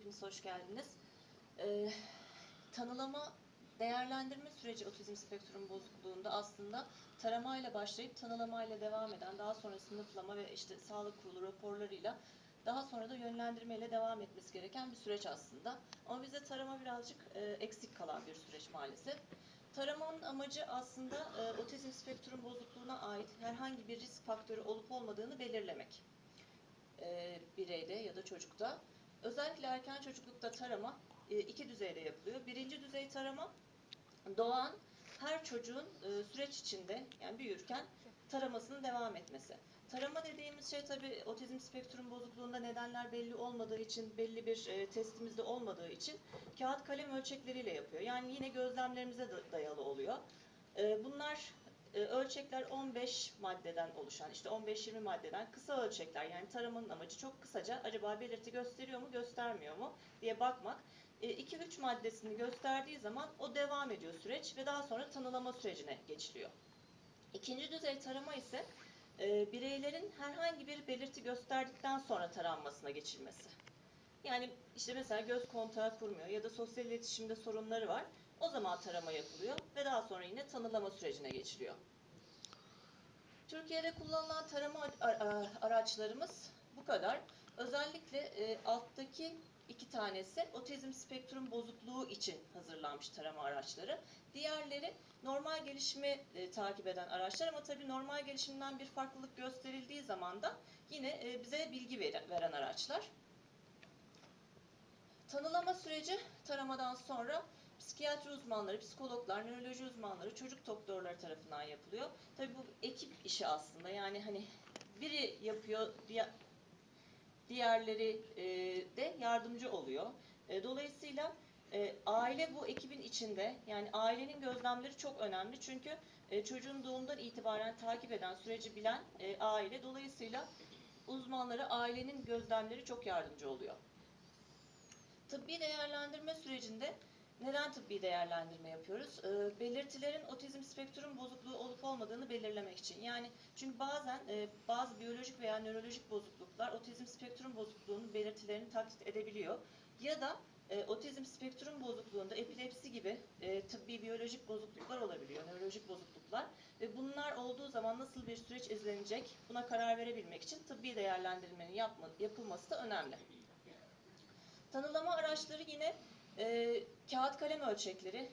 hepiniz hoş geldiniz. Ee, tanılama, değerlendirme süreci otizm spektrum bozukluğunda aslında taramayla başlayıp tanılamayla devam eden, daha sonra sınıflama ve işte sağlık kurulu raporlarıyla daha sonra da yönlendirmeyle devam etmesi gereken bir süreç aslında. Ama bizde tarama birazcık e, eksik kalan bir süreç maalesef. Taramanın amacı aslında e, otizm spektrum bozukluğuna ait herhangi bir risk faktörü olup olmadığını belirlemek e, bireyde ya da çocukta. Özellikle erken çocuklukta tarama e, iki düzeyde yapılıyor. Birinci düzey tarama doğan her çocuğun e, süreç içinde yani büyürken taramasının devam etmesi. Tarama dediğimiz şey tabii otizm spektrum bozukluğunda nedenler belli olmadığı için, belli bir e, testimizde olmadığı için kağıt kalem ölçekleriyle yapıyor. Yani yine gözlemlerimize da- dayalı oluyor. E, bunlar ölçekler 15 maddeden oluşan, işte 15-20 maddeden kısa ölçekler. Yani taramanın amacı çok kısaca acaba belirti gösteriyor mu, göstermiyor mu diye bakmak. 2-3 maddesini gösterdiği zaman o devam ediyor süreç ve daha sonra tanılama sürecine geçiliyor. İkinci düzey tarama ise e, bireylerin herhangi bir belirti gösterdikten sonra taranmasına geçilmesi. Yani işte mesela göz kontağı kurmuyor ya da sosyal iletişimde sorunları var. O zaman tarama yapılıyor ve daha sonra yine tanılama sürecine geçiliyor. Türkiye'de kullanılan tarama araçlarımız bu kadar. Özellikle e, alttaki iki tanesi otizm spektrum bozukluğu için hazırlanmış tarama araçları. Diğerleri normal gelişimi e, takip eden araçlar ama tabii normal gelişimden bir farklılık gösterildiği zaman da yine e, bize bilgi veren, veren araçlar. Tanılama süreci taramadan sonra psikiyatri uzmanları, psikologlar, nöroloji uzmanları, çocuk doktorları tarafından yapılıyor. Tabii bu ekip işi aslında. Yani hani biri yapıyor, diğer, diğerleri e, de yardımcı oluyor. E, dolayısıyla e, aile bu ekibin içinde. Yani ailenin gözlemleri çok önemli. Çünkü çocuğun doğumdan itibaren takip eden, süreci bilen aile. Dolayısıyla uzmanlara ailenin gözlemleri çok yardımcı oluyor. Tıbbi değerlendirme sürecinde neden tıbbi değerlendirme yapıyoruz? Ee, belirtilerin otizm spektrum bozukluğu olup olmadığını belirlemek için. Yani çünkü bazen e, bazı biyolojik veya nörolojik bozukluklar otizm spektrum bozukluğunun belirtilerini taklit edebiliyor. Ya da e, otizm spektrum bozukluğunda epilepsi gibi e, tıbbi biyolojik bozukluklar olabiliyor, nörolojik bozukluklar. Ve bunlar olduğu zaman nasıl bir süreç izlenecek buna karar verebilmek için tıbbi değerlendirmenin yapma, yapılması da önemli. Tanılama araçları yine e, kağıt kalem ölçekleri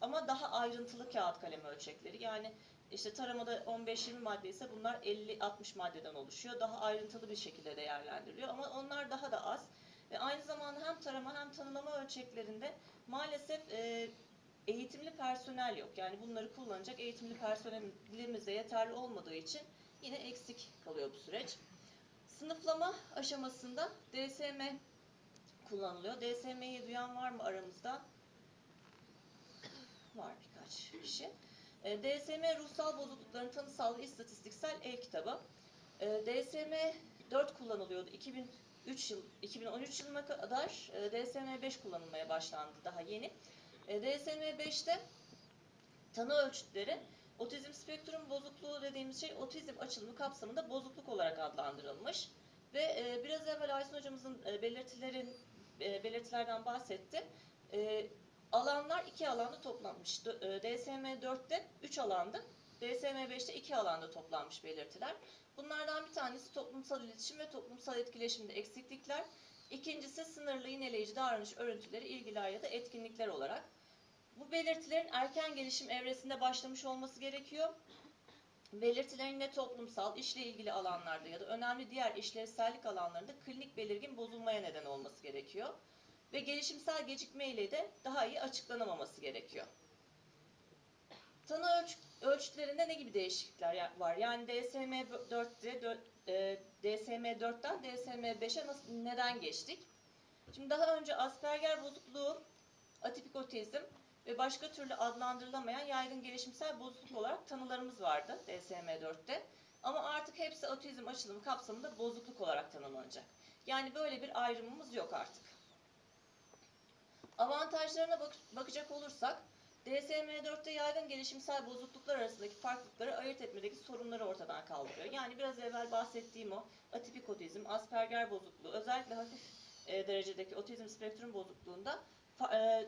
ama daha ayrıntılı kağıt kalem ölçekleri. Yani işte taramada 15-20 madde ise bunlar 50-60 maddeden oluşuyor. Daha ayrıntılı bir şekilde değerlendiriliyor ama onlar daha da az. Ve aynı zamanda hem tarama hem tanılama ölçeklerinde maalesef e, eğitimli personel yok. Yani bunları kullanacak eğitimli personelimiz yeterli olmadığı için yine eksik kalıyor bu süreç. Sınıflama aşamasında DSM kullanılıyor. DSM'yi duyan var mı aramızda? Var birkaç kişi. E, DSM ruhsal bozuklukların tanısal istatistiksel el kitabı. E, DSM 4 kullanılıyordu 2003 yıl 2013 yılına kadar e, DSM 5 kullanılmaya başlandı daha yeni. E, DSM 5'te tanı ölçütleri otizm spektrum bozukluğu dediğimiz şey otizm açılımı kapsamında bozukluk olarak adlandırılmış. Ve e, biraz evvel Aysun hocamızın e, belirtilerin e, belirtilerden bahsetti. E, alanlar iki alanda toplanmış. DSM 4'te 3 alanda, DSM 5'te 2 alanda toplanmış belirtiler. Bunlardan bir tanesi toplumsal iletişim ve toplumsal etkileşimde eksiklikler. İkincisi sınırlı yineleyici davranış örüntüleri, ilgiler ya da etkinlikler olarak. Bu belirtilerin erken gelişim evresinde başlamış olması gerekiyor. Belirtilerin ne toplumsal, işle ilgili alanlarda ya da önemli diğer işlevsellik alanlarında klinik belirgin bozulmaya neden olması gerekiyor. Ve gelişimsel gecikme ile de daha iyi açıklanamaması gerekiyor. Tanı ölç ölçütlerinde ne gibi değişiklikler var? Yani DSM 4'te dö- e, DSM 4'ten DSM 5'e nasıl, neden geçtik? Şimdi daha önce Asperger bozukluğu, atipik otizm ve başka türlü adlandırılamayan yaygın gelişimsel bozukluk olarak tanılarımız vardı DSM-4'te. Ama artık hepsi otizm açılımı kapsamında bozukluk olarak tanımlanacak. Yani böyle bir ayrımımız yok artık. Avantajlarına bak- bakacak olursak, DSM-4'te yaygın gelişimsel bozukluklar arasındaki farklılıkları ayırt etmedeki sorunları ortadan kaldırıyor. Yani biraz evvel bahsettiğim o atipik otizm, Asperger bozukluğu, özellikle hafif e, derecedeki otizm spektrum bozukluğunda e,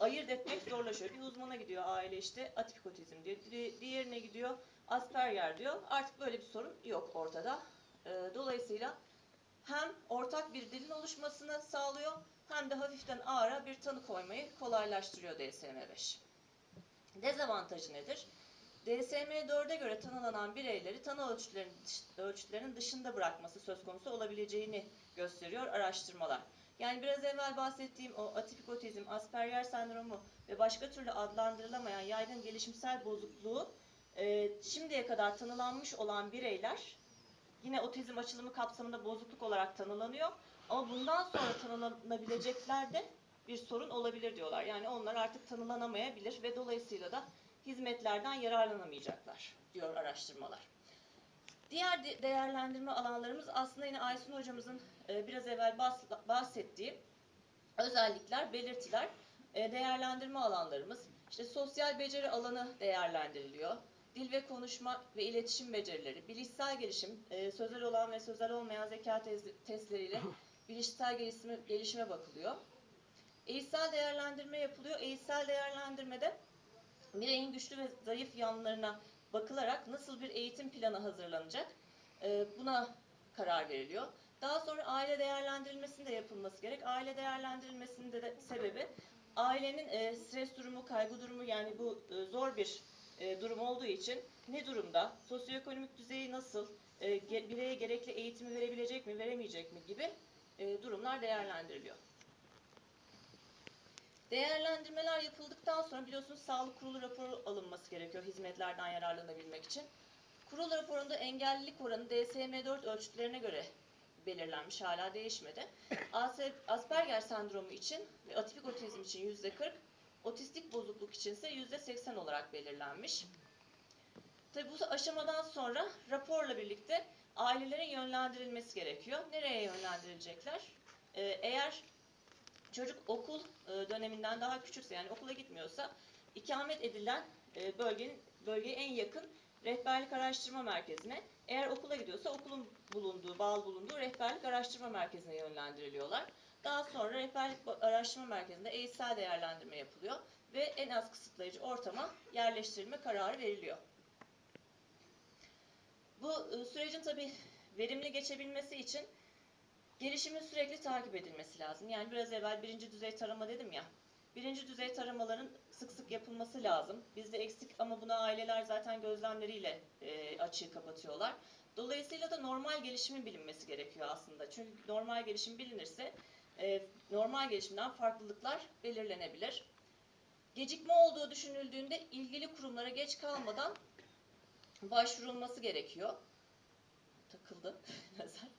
ayırt etmek zorlaşıyor. Bir uzmana gidiyor aile işte atipik otizm diyor. Di- Diğerine gidiyor Asperger diyor. Artık böyle bir sorun yok ortada. E, dolayısıyla hem ortak bir dilin oluşmasını sağlıyor hem de hafiften ağıra bir tanı koymayı kolaylaştırıyor DSM-5. Dezavantajı nedir? DSM-4'e göre tanılanan bireyleri tanı ölçütlerinin dışında bırakması söz konusu olabileceğini gösteriyor araştırmalar. Yani biraz evvel bahsettiğim o atipik otizm, Asperger sendromu ve başka türlü adlandırılamayan yaygın gelişimsel bozukluğu e, şimdiye kadar tanılanmış olan bireyler yine otizm açılımı kapsamında bozukluk olarak tanılanıyor. Ama bundan sonra tanılanabileceklerde bir sorun olabilir diyorlar. Yani onlar artık tanılanamayabilir ve dolayısıyla da hizmetlerden yararlanamayacaklar diyor araştırmalar. Diğer de- değerlendirme alanlarımız aslında yine Aysun hocamızın e, biraz evvel bahs- bahsettiği özellikler, belirtiler, e, değerlendirme alanlarımız. İşte sosyal beceri alanı değerlendiriliyor. Dil ve konuşma ve iletişim becerileri, bilişsel gelişim, e, sözel olan ve sözel olmayan zeka testleriyle bilişsel gelişime, gelişime bakılıyor. Eğitsel değerlendirme yapılıyor. Eğitsel değerlendirmede bireyin güçlü ve zayıf yanlarına bakılarak nasıl bir eğitim planı hazırlanacak e, buna karar veriliyor. Daha sonra aile değerlendirilmesinde yapılması gerek. Aile değerlendirilmesinde de sebebi ailenin e, stres durumu, kaygı durumu yani bu e, zor bir durum olduğu için ne durumda, sosyoekonomik düzeyi nasıl, bireye gerekli eğitimi verebilecek mi, veremeyecek mi gibi durumlar değerlendiriliyor. Değerlendirmeler yapıldıktan sonra biliyorsunuz sağlık kurulu raporu alınması gerekiyor hizmetlerden yararlanabilmek için. Kurul raporunda engellilik oranı DSM-4 ölçütlerine göre belirlenmiş, hala değişmedi. AS Asperger sendromu için ve atipik otizm için %40, otistik bozukluk için ise %80 olarak belirlenmiş. Tabi bu aşamadan sonra raporla birlikte ailelerin yönlendirilmesi gerekiyor. Nereye yönlendirilecekler? Ee, eğer çocuk okul e, döneminden daha küçükse yani okula gitmiyorsa ikamet edilen e, bölgenin bölgeye en yakın rehberlik araştırma merkezine eğer okula gidiyorsa okulun bulunduğu, bağlı bulunduğu rehberlik araştırma merkezine yönlendiriliyorlar. Daha sonra rehberlik araştırma merkezinde eğitsel değerlendirme yapılıyor ve en az kısıtlayıcı ortama yerleştirilme kararı veriliyor. Bu e, sürecin tabii verimli geçebilmesi için gelişimin sürekli takip edilmesi lazım. Yani biraz evvel birinci düzey tarama dedim ya. Birinci düzey taramaların sık sık yapılması lazım. Bizde eksik ama buna aileler zaten gözlemleriyle e, açığı kapatıyorlar. Dolayısıyla da normal gelişimin bilinmesi gerekiyor aslında. Çünkü normal gelişim bilinirse e, normal gelişimden farklılıklar belirlenebilir. Gecikme olduğu düşünüldüğünde ilgili kurumlara geç kalmadan başvurulması gerekiyor. Takıldı nazar.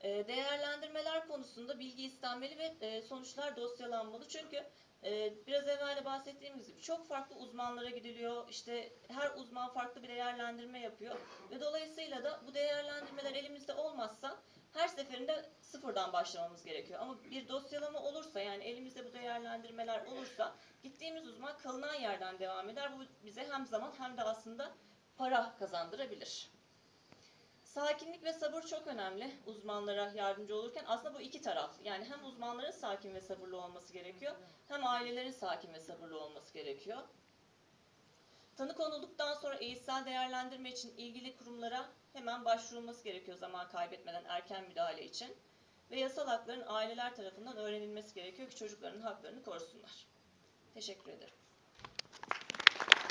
E, değerlendirmeler konusunda bilgi istenmeli ve e, sonuçlar dosyalanmalı. Çünkü e, biraz evvel de bahsettiğimiz gibi çok farklı uzmanlara gidiliyor. İşte her uzman farklı bir değerlendirme yapıyor. Ve dolayısıyla da bu değerlendirmeler elimizde olmazsa her seferinde sıfırdan başlamamız gerekiyor. Ama bir dosyalama olursa yani elimizde bu değerlendirmeler olursa gittiğimiz uzman kalınan yerden devam eder. Bu bize hem zaman hem de aslında para kazandırabilir. Sakinlik ve sabır çok önemli uzmanlara yardımcı olurken. Aslında bu iki taraf. Yani hem uzmanların sakin ve sabırlı olması gerekiyor, hem ailelerin sakin ve sabırlı olması gerekiyor. Tanı konulduktan sonra eğitsel değerlendirme için ilgili kurumlara hemen başvurulması gerekiyor zaman kaybetmeden erken müdahale için. Ve yasal hakların aileler tarafından öğrenilmesi gerekiyor ki çocukların haklarını korusunlar. Teşekkür ederim.